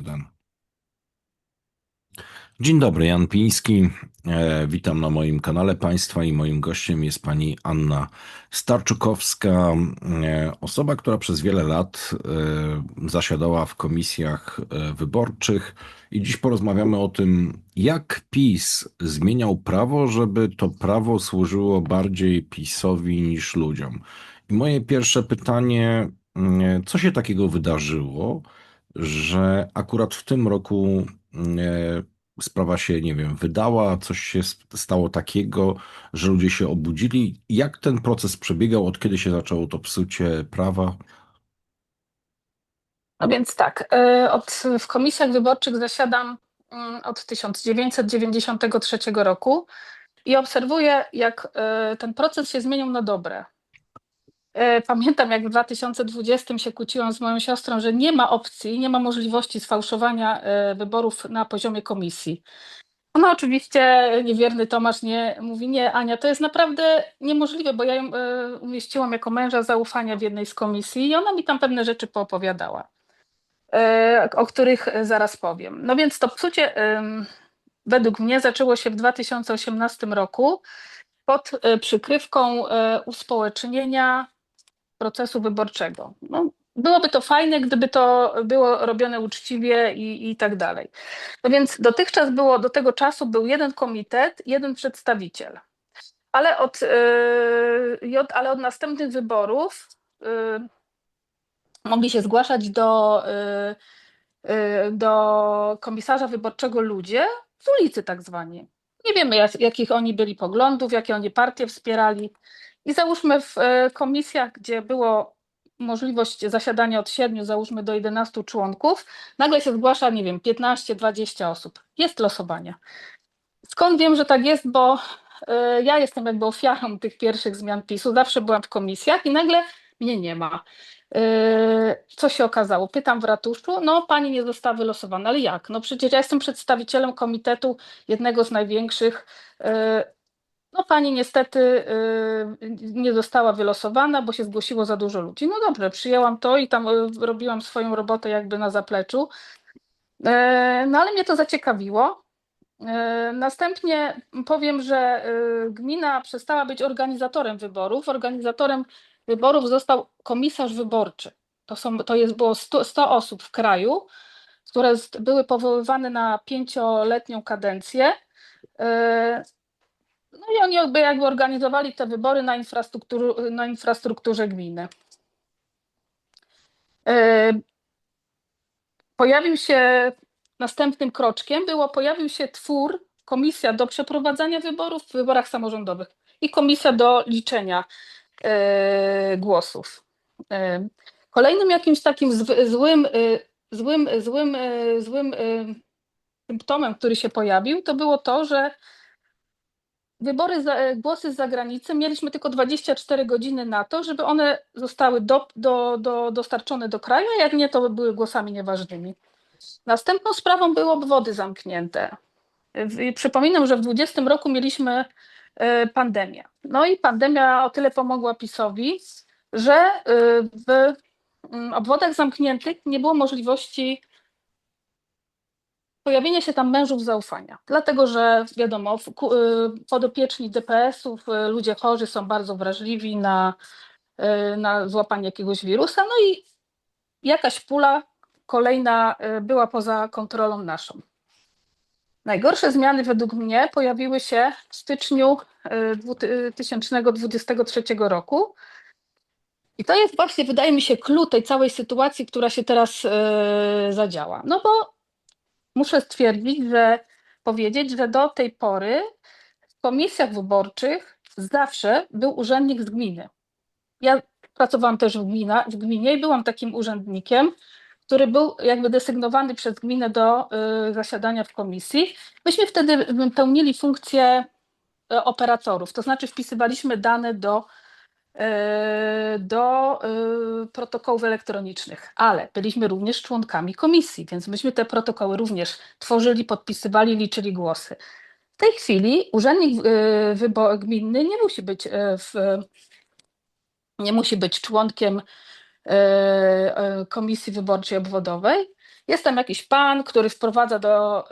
Jeden. Dzień dobry, Jan Piński. E, witam na moim kanale Państwa i moim gościem jest pani Anna Starczukowska, e, osoba, która przez wiele lat e, zasiadała w komisjach wyborczych i dziś porozmawiamy o tym, jak PiS zmieniał prawo, żeby to prawo służyło bardziej PiSowi niż ludziom. I moje pierwsze pytanie, co się takiego wydarzyło, że akurat w tym roku e, sprawa się, nie wiem, wydała, coś się stało takiego, że ludzie się obudzili. Jak ten proces przebiegał, od kiedy się zaczęło to psucie prawa? No więc tak, y, od, w komisjach wyborczych zasiadam mm, od 1993 roku i obserwuję, jak y, ten proces się zmienił na dobre. Y, Pamiętam, jak w 2020 się kłóciłam z moją siostrą, że nie ma opcji, nie ma możliwości sfałszowania y, wyborów na poziomie komisji. Ona oczywiście, niewierny Tomasz, nie mówi, nie, Ania, to jest naprawdę niemożliwe, bo ja ją umieściłam jako męża zaufania w jednej z komisji i ona mi tam pewne rzeczy poopowiadała e, o których zaraz powiem. No więc to psucie według mnie zaczęło się w 2018 roku pod e, przykrywką e, uspołecznienia procesu wyborczego. No, byłoby to fajne, gdyby to było robione uczciwie i, i tak dalej. No więc dotychczas było, do tego czasu był jeden komitet, jeden przedstawiciel. Ale od, od, ale od następnych wyborów e, mogli się zgłaszać do, y, y, do komisarza wyborczego ludzie z ulicy tak zwani. Nie wiemy, jak, jakich oni byli poglądów, jakie oni partie wspierali. I załóżmy w y, komisjach, gdzie było możliwość zasiadania od 7, załóżmy do 11 członków, nagle się zgłasza, nie wiem, 15-20 osób. Jest losowanie. Skąd wiem, że tak jest, bo y, ja jestem jakby ofiarą tych pierwszych zmian PiSu, zawsze byłam w komisjach i nagle mnie nie ma. Yy, Co się okazało? Pytam w ratuszu, no pani nie została wylosowana, ale jak? No przecież ja jestem przedstawicielem komitetu jednego z największych. No pani niestety yy, nie została wylosowana, bo się zgłosiło za dużo ludzi. No dobrze, przyjęłam to i tam yy, robiłam swoją robotę jakby na zapleczu. Yy, No ale mnie to zaciekawiło. Yy, Następnie powiem, że yy, gmina przestała być organizatorem wyborów. Organizatorem wyborów został komisarz wyborczy. To, są, to jest, było 100, 100 osób w kraju, które były powoływane na pięcioletnią kadencję. No i oni jakby, jakby organizowali te wybory na, infrastruktur, na infrastrukturze gminy. Yy, Pojawił się następnym kroczkiem, było pojawił się twór, komisja do przeprowadzania wyborów w wyborach samorządowych i komisja do liczenia e, głosów. E, Kolejnym jakimś takim złym, e, złym, złym, e, złym e, symptomem, który się pojawił, to było to, że wybory, za, e, głosy z zagranicy mieliśmy tylko 24 godziny na to, żeby one zostały do, do, do, dostarczone do kraju, a jak nie, to były głosami nieważnymi. Następną sprawą były obwody zamknięte. Przypominam, że w 2020 roku mieliśmy e, pandemię. No i pandemia o tyle pomogła PiSowi, że e, w mm, obwodach zamkniętych nie było możliwości pojawienia się tam mężów zaufania. Dlatego, że wiadomo, y, podopieczni DPS-ów, y, ludzie chorzy są bardzo wrażliwi na, y, na złapanie jakiegoś wirusa, no i jakaś pula kolejna była poza kontrolą naszą. Najgorsze zmiany według mnie pojawiły się w styczniu y, 2023 roku. I to jest właśnie, wydaje mi się, clue tej całej sytuacji, która się teraz zadziała. No bo muszę stwierdzić, że powiedzieć, że do tej pory w komisjach wyborczych zawsze był urzędnik z gminy. Ja pracowałam też w, gmina, w gminie i byłam takim urzędnikiem, który był jakby desygnowany przez gminę do y, zasiadania w komisji. Myśmy wtedy pełnili funkcję y, operatorów, to znaczy wpisywaliśmy dane do, do y, protokołów elektronicznych, ale byliśmy również członkami komisji, więc myśmy te protokoły również tworzyli, podpisywali, liczyli głosy. W tej chwili urzędnik wybo- gminny nie musi być w, nie musi być członkiem e, e, komisji wyborczej obwodowej. Jest tam jakiś pan, który wprowadza do,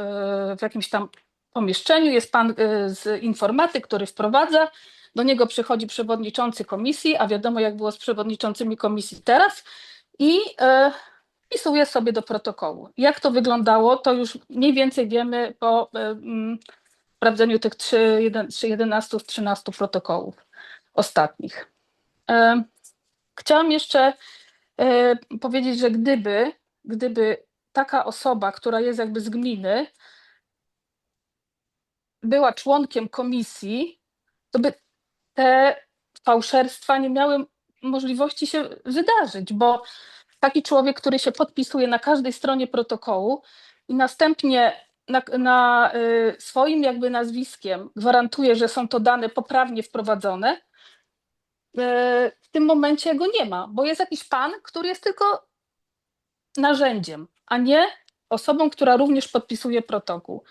w jakimś tam pomieszczeniu, jest pan z informaty, który wprowadza, do niego przychodzi przewodniczący komisji, a wiadomo jak było z przewodniczącymi komisji teraz i y, wpisuje sobie do protokołu. Jak to wyglądało, to już mniej więcej wiemy po y, mm, sprawdzeniu tych 3, 11 z 13 protokołów ostatnich. E, Chciałam jeszcze e, powiedzieć, że gdyby, gdyby taka osoba, która jest jakby z gminy, była członkiem komisji, to by te fałszerstwa nie miały możliwości się wydarzyć, bo taki człowiek, który się podpisuje na każdej stronie protokołu i następnie na, na y, swoim jakby nazwiskiem gwarantuje, że są to dane poprawnie wprowadzone, y, w tym momencie go nie ma, bo jest jakiś pan, który jest tylko narzędziem, a nie osobą, która również podpisuje protokół.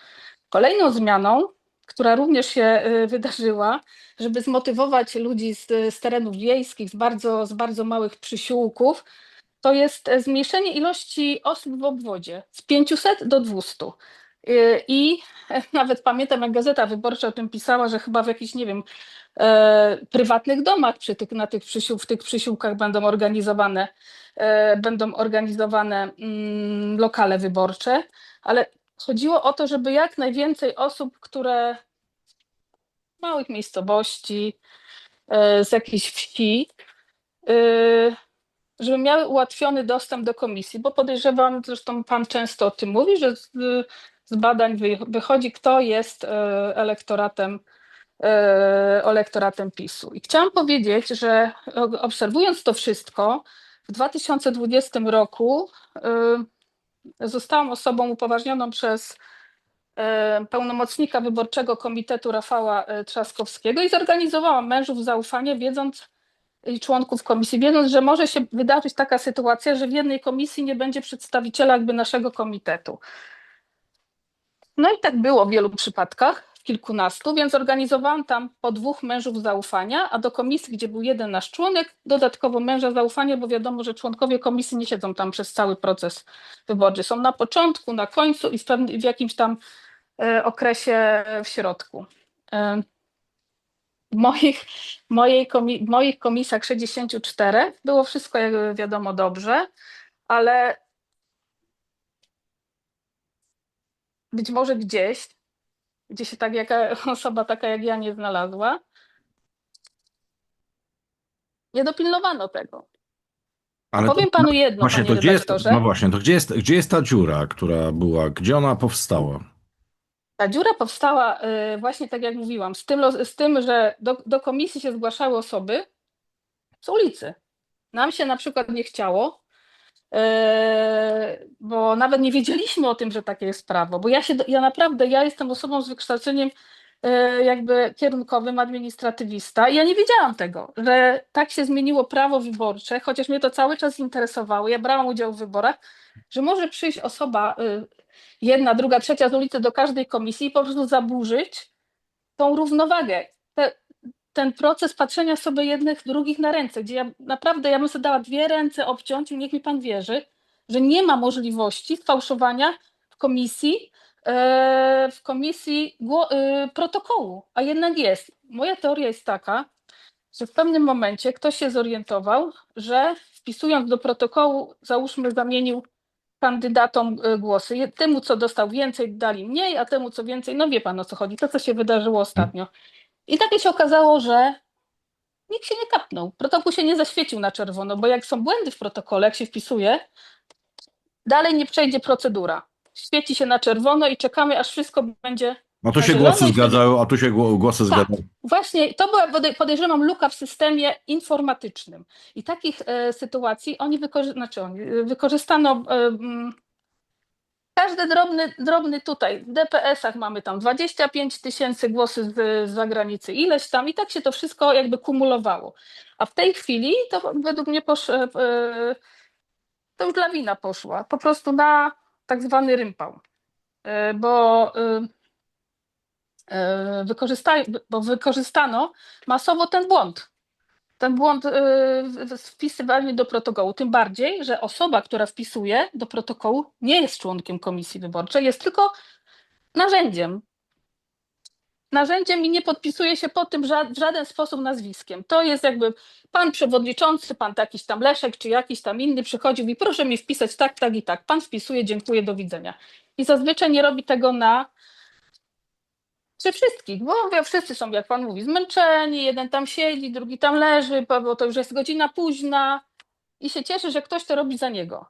Kolejną zmianą, która również się y, wydarzyła, żeby zmotywować ludzi z, z terenów wiejskich, z bardzo, z bardzo małych przysiłków, to jest e, zmniejszenie ilości osób w obwodzie z 500 do 200. Y, I e, nawet pamiętam, jak Gazeta Wyborcza o tym pisała, że chyba w jakichś, nie wiem, e, prywatnych domach przy tych, na tych przysił, w tych przysiłkach będą organizowane, e, będą organizowane mm, lokale wyborcze, ale chodziło o to, żeby jak najwięcej osób, które z małych miejscowości, e, z jakichś wsi, e, żeby miały ułatwiony dostęp do komisji, bo podejrzewam, zresztą Pan często o tym mówi, że z, z badań wy- wychodzi, kto jest e, elektoratem, elektoratem PiSu. I chciałam powiedzieć, że obserwując to wszystko, w 2020 roku zostałam osobą upoważnioną przez e, pełnomocnika wyborczego komitetu Rafała e, Trzaskowskiego i zorganizowałam mężów zaufania, wiedząc i członków komisji, wiedząc, że może się wydarzyć taka sytuacja, że w jednej komisji nie będzie przedstawiciela jakby naszego komitetu. No i tak było w wielu przypadkach, kilkunastu, więc organizowałam tam po dwóch mężów zaufania, a do komisji, gdzie był jeden nasz członek, dodatkowo męża zaufania, bo wiadomo, że członkowie komisji nie siedzą tam przez cały proces wyborczy. Są na początku, na końcu i w, jakimś tam e, okresie e, w środku. E, w moich, mojej komi- moich komisjach 64 było wszystko, jak wiadomo, dobrze, ale być może gdzieś, gdzie się tak jaka osoba taka jak ja nie znalazła, nie dopilnowano tego. Ale Powiem to, panu jedno, właśnie, to gdzie jest, no właśnie, to gdzie jest, gdzie jest ta dziura, która była, gdzie ona powstała? Ta dziura powstała y, właśnie tak jak mówiłam, z tym, z tym że do, do komisji się zgłaszały osoby z ulicy. Nam się na przykład nie chciało, bo nawet nie wiedzieliśmy o tym, że takie jest prawo, bo ja się, ja naprawdę, ja jestem osobą z wykształceniem y, jakby kierunkowym administratywista i ja nie wiedziałam tego, że tak się zmieniło prawo wyborcze, chociaż mnie to cały czas interesowało, ja brałam udział w wyborach, że może przyjść osoba y, jedna, druga, trzecia z ulicy do każdej komisji i po prostu zaburzyć tą równowagę. Ten proces patrzenia sobie jednych, drugich na ręce, gdzie ja naprawdę, ja bym sobie dała dwie ręce obciąć i niech mi pan wierzy, że nie ma możliwości sfałszowania w komisji, e, w komisji e, protokołu, a jednak jest. Moja teoria jest taka, że w pewnym momencie ktoś się zorientował, że wpisując do protokołu, załóżmy, zamienił kandydatom y, głosy. Temu, co dostał więcej, dali mniej, a temu, co więcej, no wie pan o co chodzi, to, co się wydarzyło ostatnio. I takie się okazało, że nikt się nie kapnął. Protokół się nie zaświecił na czerwono, bo jak są błędy w protokole, jak się wpisuje, dalej nie przejdzie procedura. Świeci się na czerwono i czekamy, aż wszystko będzie No tu się głosy zgadzają, a tu się gło- głosy Tak. zgadzają. Właśnie to była, podej- podejrzewam, luka w systemie informatycznym. I takich e, sytuacji oni, wykorzy- znaczy oni wykorzystano e, mm, każdy drobny, drobny tutaj. W DPS-ach mamy tam 25 tysięcy głosy z, z zagranicy, ileś tam, i tak się to wszystko jakby kumulowało. A w tej chwili to według mnie posz, e, to już lawina poszła, po prostu na tak zwany rympał. E, Bo e, bo wykorzystano masowo ten błąd. Ten błąd y, w- do protokołu. Tym bardziej, że osoba, która wpisuje do protokołu, nie jest członkiem komisji wyborczej, jest tylko narzędziem. Narzędziem i nie podpisuje się po tym ża- w żaden sposób nazwiskiem. To jest jakby pan przewodniczący, pan jakiś tam Leszek, czy jakiś tam inny przychodził i proszę mi wpisać tak, tak i tak. Pan wpisuje, dziękuję, do widzenia. I zazwyczaj nie robi tego na przy wszystkich, bo mówię, wszyscy są, jak pan mówi, zmęczeni, jeden tam siedzi, drugi tam leży, bo to już jest godzina późna i się cieszy, że ktoś to robi za niego.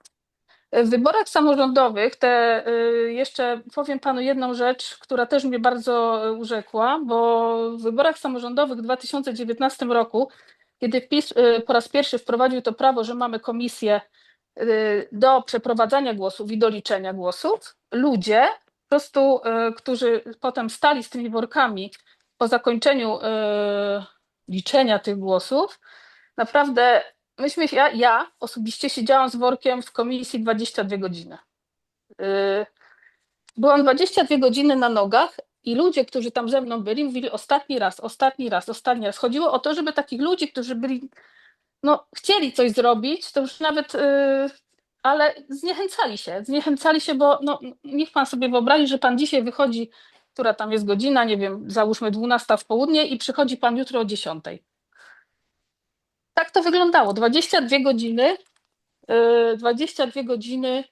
W wyborach samorządowych te y, jeszcze powiem panu jedną rzecz, która też mnie bardzo urzekła, bo w wyborach samorządowych w 2019 roku, kiedy PiS y, po raz pierwszy wprowadził to prawo, że mamy komisję y, do przeprowadzania głosów i do liczenia głosów, ludzie prostu, y, którzy potem stali z tymi workami po zakończeniu y, liczenia tych głosów, naprawdę myśmy, ja, ja osobiście siedziałam z workiem w komisji 22 godziny. Yy, Byłam 22 godziny na nogach i ludzie, którzy tam ze mną byli, mówili ostatni raz, ostatni raz, ostatni raz. Chodziło o to, żeby takich ludzi, którzy byli, no, chcieli coś zrobić, to już nawet, ale zniechęcali się, zniechęcali się, bo no, niech pan sobie wyobrazi, że pan dzisiaj wychodzi, która tam jest godzina, nie wiem, załóżmy 12 w południe i przychodzi pan jutro o 10 tak to wyglądało. 22 godziny, yy, 22 godziny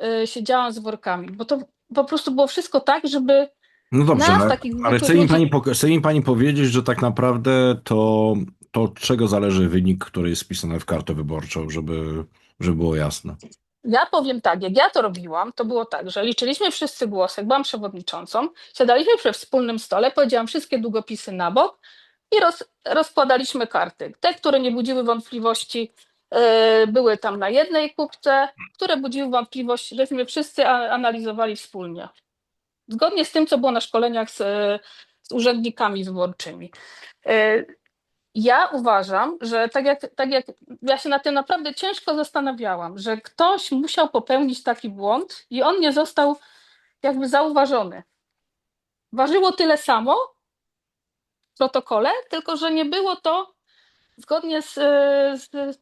yy, siedziałam z workami, bo to po prostu było wszystko tak, żeby No dobrze, nas, ale zwykłych chce mi, pani, chce mi pani powiedzieć, że tak naprawdę to, to od czego zależy wynik, który jest wpisany w kartę wyborczą, żeby, żeby było jasne. Ja powiem tak, jak ja to robiłam, to było tak, że liczyliśmy wszyscy głosy, byłam przewodniczącą, siadaliśmy przy wspólnym stole, powiedziałam wszystkie długopisy na bok i roz, rozkładaliśmy karty. Te, które nie budziły wątpliwości, e, były tam na jednej kubce, które budziły wątpliwości, żeśmy wszyscy analizowali wspólnie. Zgodnie z tym, co było na szkoleniach z, e, z urzędnikami wyborczymi. E, Ja uważam, że tak jak, tak jak ja się na tym naprawdę ciężko zastanawiałam, że ktoś musiał popełnić taki błąd i on nie został jakby zauważony. Ważyło tyle samo w protokole, tylko że nie było to zgodnie z, z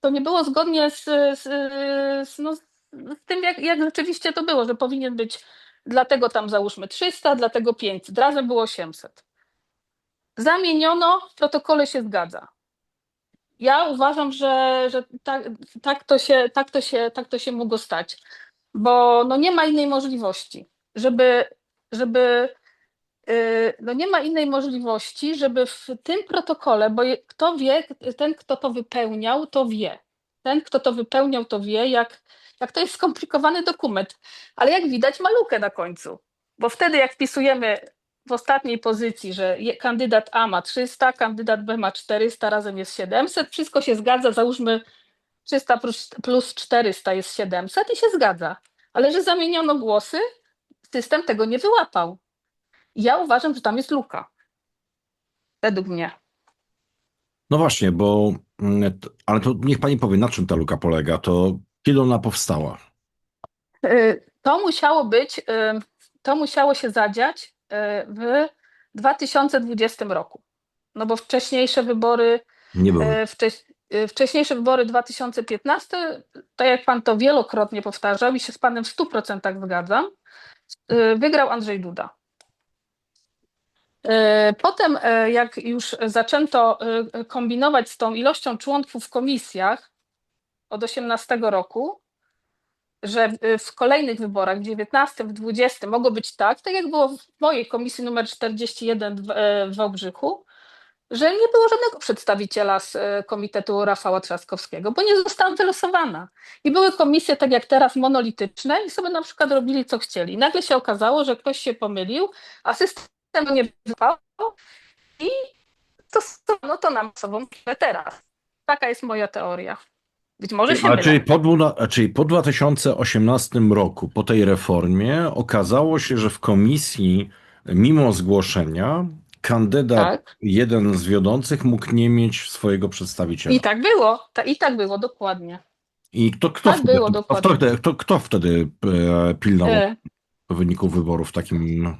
to nie było zgodnie z, z, z, no, z tym, jak, jak rzeczywiście to było, że powinien być dlatego tam załóżmy 300, dlatego 500, razem było 800. Zamieniono, w protokole się zgadza. Ja uważam, że, że tak, tak, to się, tak, to się, tak to się mogło stać, bo no nie ma innej możliwości, żeby, żeby yy, no nie ma innej możliwości, żeby w tym protokole, bo kto wie, ten kto to wypełniał, to wie. Ten kto to wypełniał, to wie, jak, jak to jest skomplikowany dokument, ale jak widać ma lukę na końcu, bo wtedy jak wpisujemy w ostatniej pozycji, że kandydat A ma 300, kandydat B ma 400, razem jest 700, wszystko się zgadza, załóżmy 300 plus, plus 400 jest 700 i się zgadza. Ale że zamieniono głosy, system tego nie wyłapał. Ja uważam, że tam jest luka. Według mnie. No właśnie, bo, mm, ale to niech pani powie, na czym ta luka polega, to kiedy ona powstała? Y, To musiało być, y, to musiało się zadziać w 2020 roku. No bo wcześniejsze wybory Nie było. E, Wcześ, e, wcześniejsze wybory 2015, tak jak pan to wielokrotnie powtarzał i się z panem w 100% zgadzam, e, wygrał Andrzej Duda. Potem, jak już zaczęto kombinować z tą ilością członków w komisjach od 18 roku, że w- kolejnych wyborach, w 19, w 20, mogło być tak, tak jak było w mojej komisji numer 41 w, e, w Wałbrzychu, że nie było żadnego przedstawiciela z e, komitetu Rafała Trzaskowskiego, bo nie zostałam wylosowana. I były komisje, tak jak teraz, monolityczne i sobie na przykład robili, co chcieli. Nagle się okazało, że ktoś się pomylił, a system nie wypał i to no to nam sobą teraz. Taka jest moja teoria. Być może się A mylę. czyli po, a czyli po 2018 roku, po tej reformie, okazało się, że w komisji, mimo zgłoszenia, kandydat, Tak. jeden z wiodących, mógł nie mieć swojego przedstawiciela. I tak było. Ta, I tak było, dokładnie. I kto, kto, Tak wtedy, było, kto, dokładnie. kto, kto wtedy e, pilnował E, wyników wyborów w takim.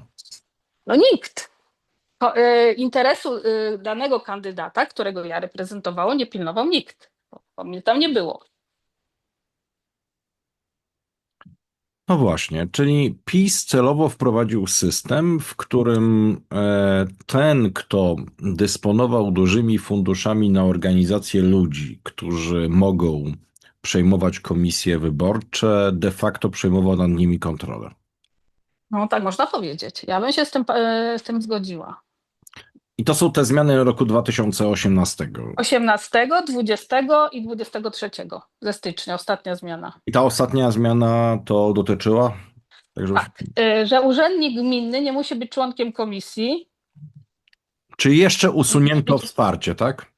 No nikt. e, interesu e, danego kandydata, którego ja reprezentowało, nie pilnował nikt. Bo mnie tam nie było. No właśnie, czyli PiS celowo wprowadził system, w którym e, ten, kto dysponował dużymi funduszami na organizację ludzi, którzy mogą przejmować komisje wyborcze, de facto przejmował nad nimi kontrolę. No tak można powiedzieć. Ja bym się z tym, e, z tym zgodziła. I to są te zmiany roku 2018. 18, 20 i 23 ze stycznia, ostatnia zmiana. I ta ostatnia zmiana to dotyczyła? Także, Tak, e, że urzędnik gminny nie musi być członkiem komisji. Czy jeszcze usunięto wsparcie, tak?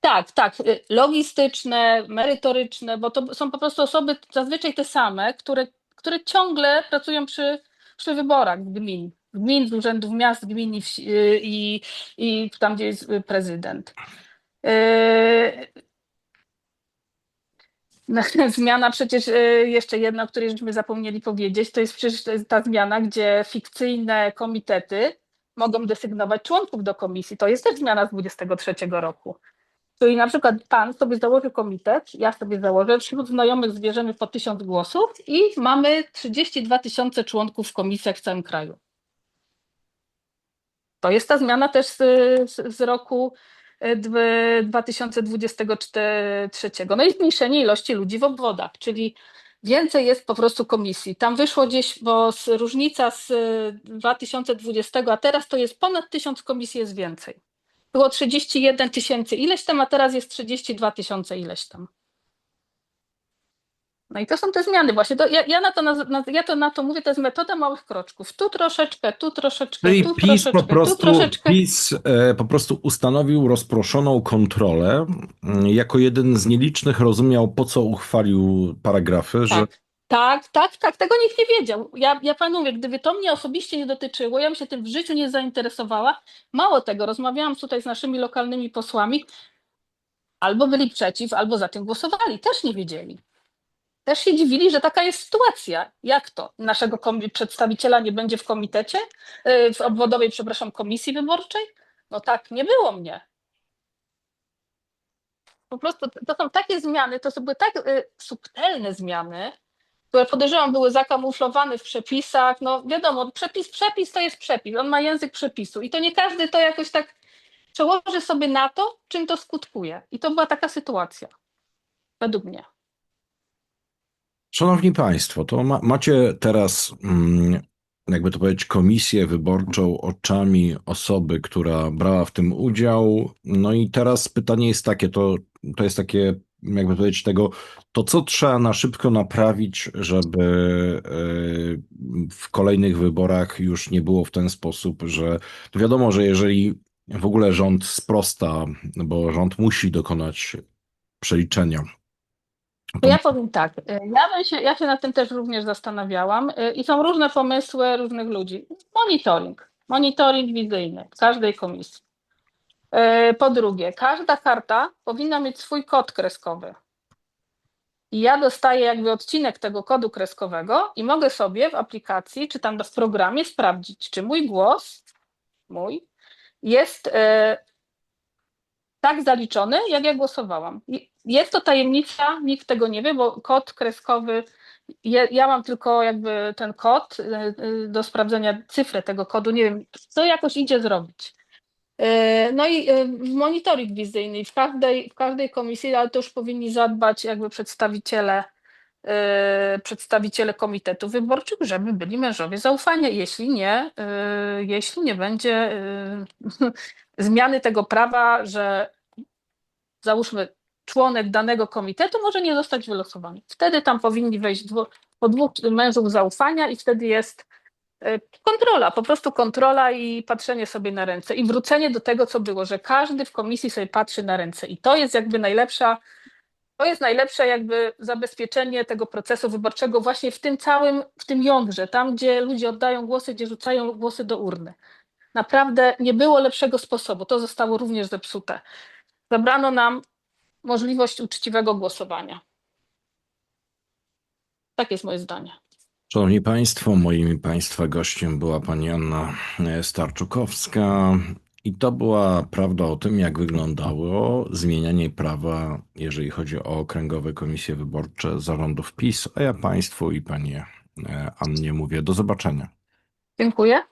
Tak, tak, y, logistyczne, merytoryczne, bo to są po prostu osoby zazwyczaj te same, które, które ciągle pracują przy, przy wyborach gmin, gmin, z urzędów miast, gmin i, wsi, y, i, i tam, gdzie jest y, prezydent. No, Zmiana przecież y, jeszcze jedna, o której żeśmy zapomnieli powiedzieć, to jest przecież ta zmiana, gdzie fikcyjne komitety mogą desygnować członków do komisji. To jest też zmiana z 23 roku. Czyli na przykład pan sobie założy komitet, ja sobie założę, wśród znajomych zbierzemy po tysiąc głosów i mamy 32 tysiące członków w komisjach w całym kraju. To jest ta zmiana też z, z, z roku e, dw- 2023. No i zmniejszenie ilości ludzi w obwodach, czyli więcej jest po prostu komisji. Tam wyszło gdzieś, bo z, różnica z e, 2020, a teraz to jest ponad tysiąc komisji jest więcej. Było 31 tysięcy ileś tam, a teraz jest 32 tysiące ileś tam. No i to są te zmiany właśnie. To ja, ja, na to, na, ja to na to mówię, to jest metoda małych kroczków. Tu troszeczkę, tu troszeczkę, Czyli tu PiS troszeczkę, po tu prostu, troszeczkę. PiS e, po prostu ustanowił rozproszoną kontrolę. Jako jeden z nielicznych rozumiał, po co uchwalił paragrafy, że Tak, tak, tak, tak, tego nikt nie wiedział. Ja, ja panu mówię, gdyby to mnie osobiście nie dotyczyło, ja bym się tym w życiu nie zainteresowała. Mało tego, rozmawiałam tutaj z naszymi lokalnymi posłami, albo byli przeciw, albo za tym głosowali, też nie wiedzieli. Też się dziwili, że taka jest sytuacja. Jak to? Naszego przedstawiciela nie będzie w komitecie, yy, w obwodowej, przepraszam, komisji wyborczej? No tak, nie było mnie. Po prostu to są takie zmiany, to były tak y, subtelne zmiany, które podejrzewam były zakamuflowane w przepisach. No wiadomo, przepis, przepis to jest przepis, on ma język przepisu i to nie każdy to jakoś tak przełoży sobie na to, czym to skutkuje. I to była taka sytuacja, według mnie. Szanowni Państwo, to ma, macie teraz, mm, jakby to powiedzieć, komisję wyborczą oczami osoby, która brała w tym udział. No i teraz pytanie jest takie, to, to jest takie, jakby powiedzieć, tego, to co trzeba na szybko naprawić, żeby e, w kolejnych wyborach już nie było w ten sposób, że to wiadomo, że jeżeli w ogóle rząd sprosta, bo rząd musi dokonać przeliczenia. To ja powiem tak, y, ja, się, ja się nad tym też również zastanawiałam y, i są różne pomysły różnych ludzi. Monitoring, monitoring wizyjny w każdej komisji. Y, Po drugie, każda karta powinna mieć swój kod kreskowy. I ja dostaję jakby odcinek tego kodu kreskowego i mogę sobie w aplikacji czy tam w programie sprawdzić, czy mój głos, mój, jest e, tak zaliczony, jak ja głosowałam. I Jest to tajemnica, nikt tego nie wie, bo kod kreskowy, ja, ja mam tylko jakby ten kod e, e, do sprawdzenia cyfrę tego kodu, nie wiem, co jakoś idzie zrobić. E, No i e, monitoring wizyjny w każdej, w każdej komisji, ale to już powinni zadbać jakby przedstawiciele, e, przedstawiciele komitetów wyborczych, żeby byli mężowie zaufania. Jeśli nie, jeśli nie będzie zmiany tego prawa, że załóżmy członek danego komitetu może nie zostać wylosowany. Wtedy tam powinni wejść dwu, po dwóch mężów zaufania i wtedy jest e, kontrola, po prostu kontrola i patrzenie sobie na ręce i wrócenie do tego, co było, że każdy w komisji sobie patrzy na ręce i to jest jakby najlepsza, to jest najlepsze jakby zabezpieczenie tego procesu wyborczego właśnie w tym całym, w tym jądrze, tam gdzie ludzie oddają głosy, gdzie rzucają głosy do urny. Naprawdę nie było lepszego sposobu, to zostało również zepsute. Zabrano nam możliwość uczciwego głosowania. Tak jest moje zdanie. Szanowni Państwo, moim Państwa gościem była pani Anna e, Starczukowska i to była prawda o tym, jak wyglądało zmienianie prawa, jeżeli chodzi o okręgowe komisje wyborcze zarządów PiS, a ja Państwu i Pani e, Annie mówię do zobaczenia. Dziękuję.